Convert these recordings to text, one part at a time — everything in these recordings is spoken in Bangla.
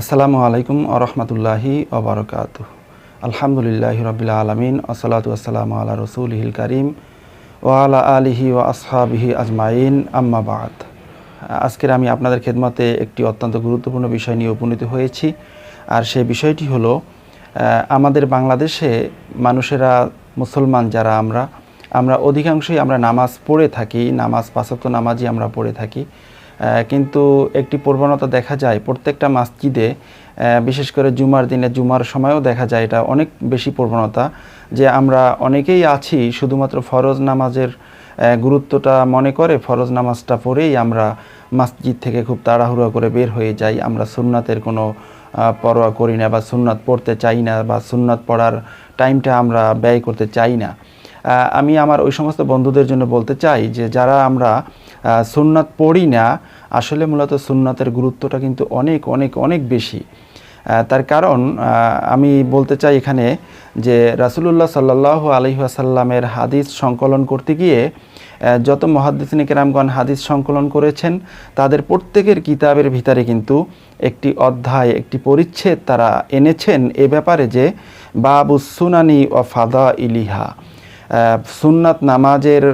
আসসালামু আলাইকুম আরহামতুল্লাহি ওবরকাত আলহামদুলিল্লাহ রবিল আলমিন আসসালাতু আসসালামু আলা রসুলহিল করিম ও আলা আলিহি ও আসহাবিহি আজমাইন আম্মাবাদ আজকের আমি আপনাদের খেদমতে একটি অত্যন্ত গুরুত্বপূর্ণ বিষয় নিয়ে উপনীত হয়েছি, আর সেই বিষয়টি হলো আমাদের বাংলাদেশে মানুষেরা, মুসলমান যারা আমরা আমরা অধিকাংশই আমরা নামাজ পড়ে থাকি, নামাজ পাঁচত্ব নামাজই আমরা পড়ে থাকি। কিন্তু একটি প্রবণতা দেখা যায়, প্রত্যেকটা মসজিদে বিশেষ করে জুমার দিনে, জুমার সময়ও দেখা যায় এটা অনেক বেশি প্রবণতা, যে আমরা অনেকেই আছি, শুধুমাত্র ফরজ নামাজের গুরুত্বটা মনে করে ফরজ নামাজটা পড়েই আমরা মসজিদ থেকে খুব তাড়াহুড়ো করে বের হয়ে যাই, আমরা সুন্নাতের কোনো পরোয়া করি না বা সুন্নাত পড়তে চাই না বা সুন্নাত পড়ার টাইমটা আমরা ব্যয় করতে চাই না। আমি আমার ওই সমস্ত বন্ধুদের জন্য বলতে চাই যে যারা আমরা সুন্নাত পড়ি না, আসলে মূলত সুন্নাতের গুরুত্বটা কিন্তু অনেক অনেক অনেক বেশি। তার কারণ আমি বলতে চাই এখানে যে রাসুলুল্লাহ সাল্লাহ আলহিহাসাল্লামের হাদিস সংকলন করতে গিয়ে যত মহাদ্দিসিনী কেরামগণ হাদিস সংকলন করেছেন, তাদের প্রত্যেকের কিতাবের ভিতরে কিন্তু একটি অধ্যায়, একটি পরিচ্ছেদ তারা এনেছেন এ ব্যাপারে যে, বাবু সুনানি ও ফাদা ইলিহা সুন্নাত নামাজের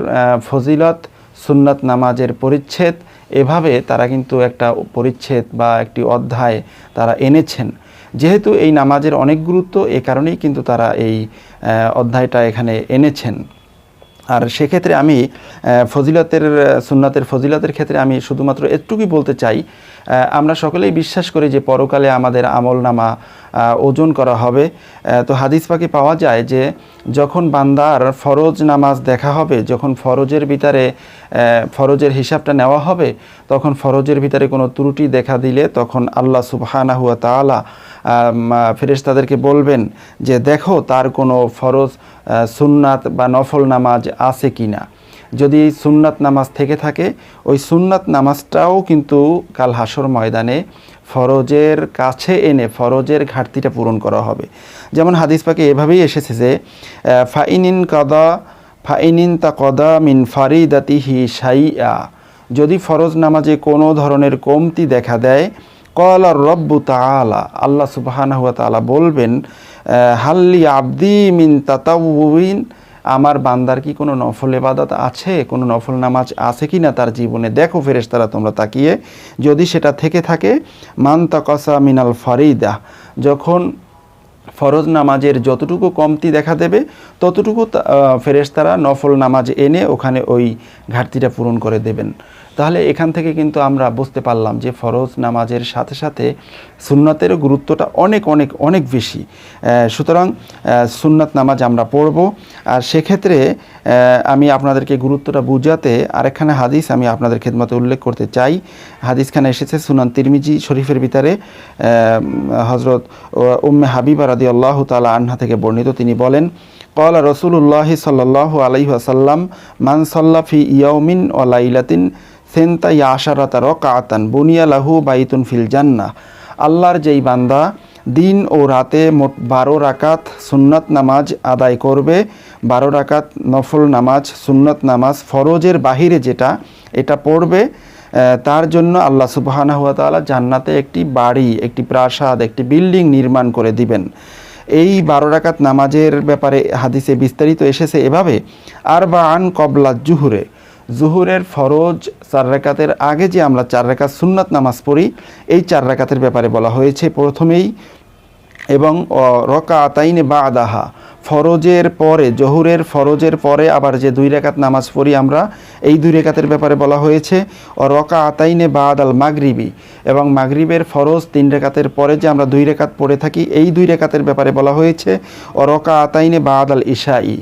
ফজিলত সুন্নাত নামাজের পরিচ্ছেদ। এভাবে তারা কিন্তু একটা পরিচ্ছেদ বা একটি অধ্যায় তারা এনেছেন। যেহেতু এই নামাজের অনেক গুরুত্ব, এ কারণেই কিন্তু তারা এই অধ্যায়টা এখানে এনেছেন। আর সেক্ষেত্রে আমি ফজিলতের সুন্নাতের ফজিলতের ক্ষেত্রে আমি শুধুমাত্র এটুকুই বলতে চাই আমরা সকলেই বিশ্বাস করি যে পরকালে আমাদের আমল নামা ওজন করা হবে। তো হাদিস পাকে পাওয়া যায় যে যখন বান্দার ফরজ নামাজ দেখা হবে, যখন ফরজের ভিতরে ফরজের হিসাবটা নেওয়া হবে, তখন ফরজের ভিতরে কোনো ত্রুটি দেখা দিলে তখন আল্লাহ সুবহানা হুয়া তাআলা ফেরেশ তাদেরকে বলবেন যে, দেখো তার কোনো ফরজ সুন্নাত বা নফল নামাজ আছে কি না? যদি সুন্নাত নামাজ থেকে থাকে, ওই সুন্নাত নামাজটাও কিন্তু কাল হাসর ময়দানে ফরজের কাছে এনে ফরজের ঘাটতিটা পূরণ করা হবে। যেমন হাদিস পাকে এভাবেই এসেছে যে ফাইনিন কদা, ফাইনিন তা কদা মিন ফারিদাতিহি সাইয়া যদি ফরজ নামাজে কোনো ধরনের কমতি দেখা দেয় কল রব্বু তালা আল্লাহ সুবাহানা হুয়া তালা বলবেন হাল্লি আব্দি মিন তাতাউবিন আমার বান্দার কি কোনো নফল এবাদত আছে? কোনো নফল নামাজ আছে কি না তার জীবনে? দেখো ফেরেশতারা, তোমরা তাকিয়ে, যদি সেটা থেকে থাকে, মান তাকসা মিনাল ফারিদা, যখন ফরজ নামাজের যতটুকু কমতি দেখা দেবে, ততটুকু ফেরেশতারা নফল নামাজ এনে ওখানে ওই ঘাটতিটা পূরণ করে দেবেন। তাহলে এখান থেকে কিন্তু আমরা বুঝতে পারলাম যে ফরজ নামাজের সাথে সাথে সুন্নাতের গুরুত্বটা অনেক অনেক অনেক বেশি। সুতরাং সুন্নাত নামাজ আমরা পড়ব। আর সেক্ষেত্রে আমি আপনাদেরকে গুরুত্বটা বুঝাতে আরেকখানে হাদিস আমি আপনাদের খেদমতে উল্লেখ করতে চাই। হাদিসখানে এসেছে সুনান তিরমিজি শরীফের ভিতরে। হজরত উম্মে হাবিব রাদি আল্লাহ তালা আন্না থেকে বর্ণিত। তিনি বলেন কলা রসুল্লাহ সাল্লাহ আলাইহাসাল্লাম মান সাল্লাফি ইয়াউমিন ও লাইলাতিন সেন্তা ইয়াশারাতা রকাতান বুনিয়া লাহু বাইতুন ফিল জান্না। আল্লাহর যেই বান্দা দিন ও রাতে মোট বারো রাকাত সুন্নত নামাজ আদায় করবে, বারো রাকাত নফল নামাজ, সুন্নত নামাজ ফরজের বাহিরে যেটা, এটা পড়বে তার জন্য আল্লাহ সুবহানাহু হুয়া তাআলা জান্নাতে একটি বাড়ি, একটি প্রাসাদ, একটি বিল্ডিং নির্মাণ করে দিবেন। এই বারো রাকাত নামাজের ব্যাপারে হাদিসে বিস্তারিত এসেছে এভাবে আর বা আন কবলা জুহুরে জুহুরের ফরজ চার রেখাতের আগে যে আমরা চার রেখা সুন্নাত নামাজ পড়ি, এই চার রেখাতের ব্যাপারে বলা হয়েছে প্রথমেই এবং রকা আতাইনে বা আদাহা ফরজের পরে, জহুরের ফরজের পরে আবার যে দুই রেখাত নামাজ পড়ি আমরা, এই দুই রেখাতের ব্যাপারে বলা হয়েছে ও রকা আতাইনে বাদ আল মাগরিবি। এবং মাগরিবের ফরজ তিন রেখাতের পরে যে আমরা দুই রেখাত পড়ে থাকি, এই দুই রেখাতের ব্যাপারে বলা হয়েছে ও রকা আতাইনে বাদ আল ইশাই।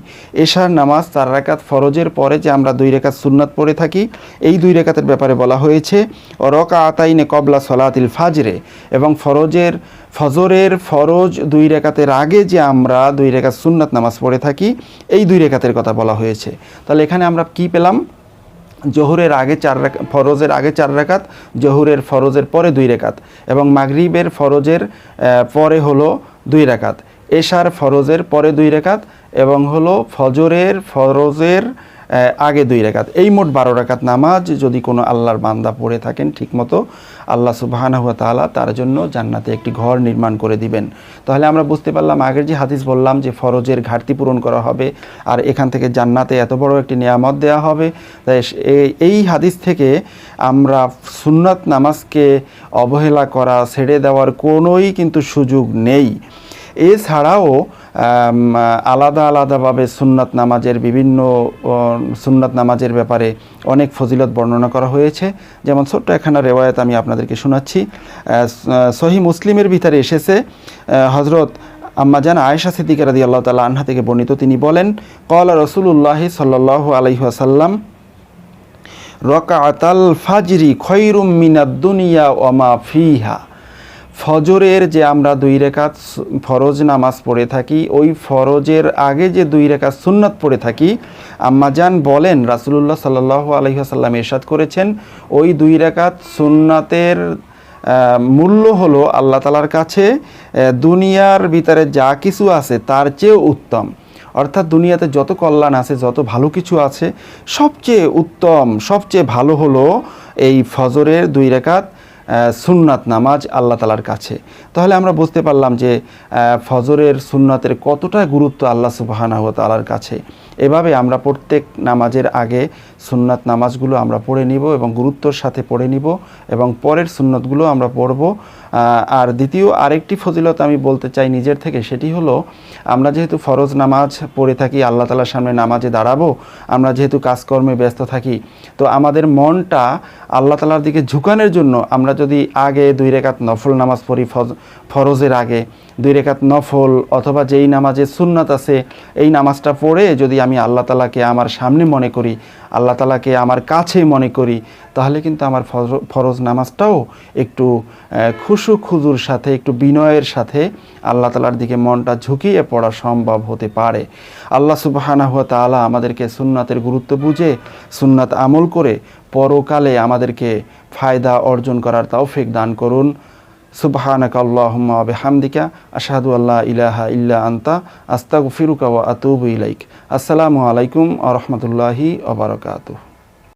এশার নামাজ চার রেখাত ফরজের পরে যে আমরা দুই রেখাত সুন্নাত পড়ে থাকি, এই দুই রেখাতের ব্যাপারে বলা হয়েছে ও রকা আতাইনে কবলা সলাতিল ফাজরে। এবং ফরজের ফজরের ফরজ দুই রেখাতের আগে যে আমরা দুই রেখাত সুন্নাত নামাজ পড়ে থাকি, এই দুই রেখাতের কথা বলা হয়েছে। তাহলে এখানে আমরা কি পেলাম? জহুরের আগে চার রেখা, ফরজের আগে চার রেখাত, জহুরের ফরজের পরে দুই রেখাত এবং মাগরিবের ফরজের পরে হলো দুই রেখাত। এশার ফরজের পরে দুই রেখাত এবং হলো ফজরের ফরজের আগে দুই রেখাত। এই মোট বারো রেখাত নামাজ যদি কোনো আল্লাহর বান্দা পড়ে থাকেন ঠিকমতো, আল্লাহ সুবাহানা হুয়া তাআলা তার জন্য জান্নাতে একটি ঘর নির্মাণ করে দিবেন। তাহলে আমরা বুঝতে পারলাম, আগের যে হাদিস বললাম যে ফরজের ঘাটতি পূরণ করা হবে আর এখান থেকে জান্নাতে এত বড় একটি নিয়ামত দেওয়া হবে, তাই এই হাদিস থেকে আমরা সুন্নাত নামাজকে অবহেলা করা, ছেড়ে দেওয়ার কোনোই কিন্তু সুযোগ নেই। এছাড়াও আলাদা আলাদাভাবে সুন্নাত নামাজের বিভিন্ন সুন্নাত নামাজের ব্যাপারে অনেক ফজিলত বর্ণনা করা হয়েছে। যেমন ছোট্ট একখানা রেওয়ায়ত আমি আপনাদেরকে শোনাচ্ছি। সহি মুসলিমের ভিতরে এসেছে হজরত আম্মাজান আয়েশা সিদ্দিকা রাদি আল্লাহ তালা আনহা থেকে বর্ণিত তিনি বলেন কলা রসুল্লাহ সাল্লাহ আলহিহাসাল্লাম রকাতাল ফাজরি খৈরুম মিনাদ দুনিয়া ওমা ফিহা। ফজরের যে আমরা দুই রেখাত ফরজ নামাজ পড়ে থাকি, ওই ফরজের আগে যে দুই রেখাত সুন্নত পড়ে থাকি আম্মাজান বলেন, রাসুলুল্লাহ সাল্লাহ আলহিহাসাল্লাম এরশাদ করেছেন, ওই দুই রেখাত সুন্নাতের মূল্য হলো আল্লাহ তালার কাছে দুনিয়ার ভিতরে যা কিছু আছে তার চেয়েও উত্তম। অর্থাৎ দুনিয়াতে যত কল্যাণ আছে, যত ভালো কিছু আছে, সবচেয়ে উত্তম, সবচেয়ে ভালো হলো এই ফজরের দুই রেখাত সুন্নাত নামাজ আল্লাহ তালার কাছে। তাহলে আমরা বুঝতে পারলাম যে ফজরের সুন্নাতের কতটা গুরুত্ব আল্লাহ সুবাহানা তালার কাছে। এভাবে আমরা প্রত্যেক নামাজের আগে সুন্নাত নামাজগুলো আমরা পড়ে নিব এবং গুরুত্বর সাথে পড়ে নিব এবং পরের সুন্নতগুলো আমরা পড়ব। আর দ্বিতীয় আরেকটি ফজিলত আমি বলতে চাই নিজের থেকে, সেটি হলো আমরা যেহেতু ফরজ নামাজ পড়ে থাকি, আল্লাহ তালার সামনে নামাজে দাঁড়াবো, আমরা যেহেতু কাজকর্মে ব্যস্ত থাকি, তো আমাদের মনটা আল্লাহ তালার দিকে ঝুঁকানোর জন্য আমরা যদি আগে দুই রেখাত নফল নামাজ পড়ি ফরজের আগে দুই রেখাত নফল অথবা যেই নামাজে সুন্নাত আছে, এই নামাজটা পড়ে যদি আমি আল্লাহ তালাকে আমার সামনে মনে করি, আল্লাহ তালাকে আমার কাছে মনে করি, তাহলে কিন্তু আমার ফরজ নামাজটাও একটু খুশু খুজুর সাথে, একটু বিনয়ের সাথে আল্লাহ তালার দিকে মনটা ঝুঁকিয়ে পড়া সম্ভব হতে পারে। আল্লাহ সুবাহানা হুয়া তাআলা আমাদেরকে সুন্নাতের গুরুত্ব বুঝে, সুন্নাত আমল করে, পরকালে আমাদেরকে ফায়দা অর্জন করার তৌফিক দান করুন। সুবহানাক আল্লাহুম্মা বিহামদিকা আশহাদু আল্লা ইলাহা ইল্লা আনতা আস্তাগফিরুকা ওয়া আতুবু ইলাইক। আসসালামু আলাইকুম ওয়া রাহমাতুল্লাহি ওয়া বারাকাতুহু।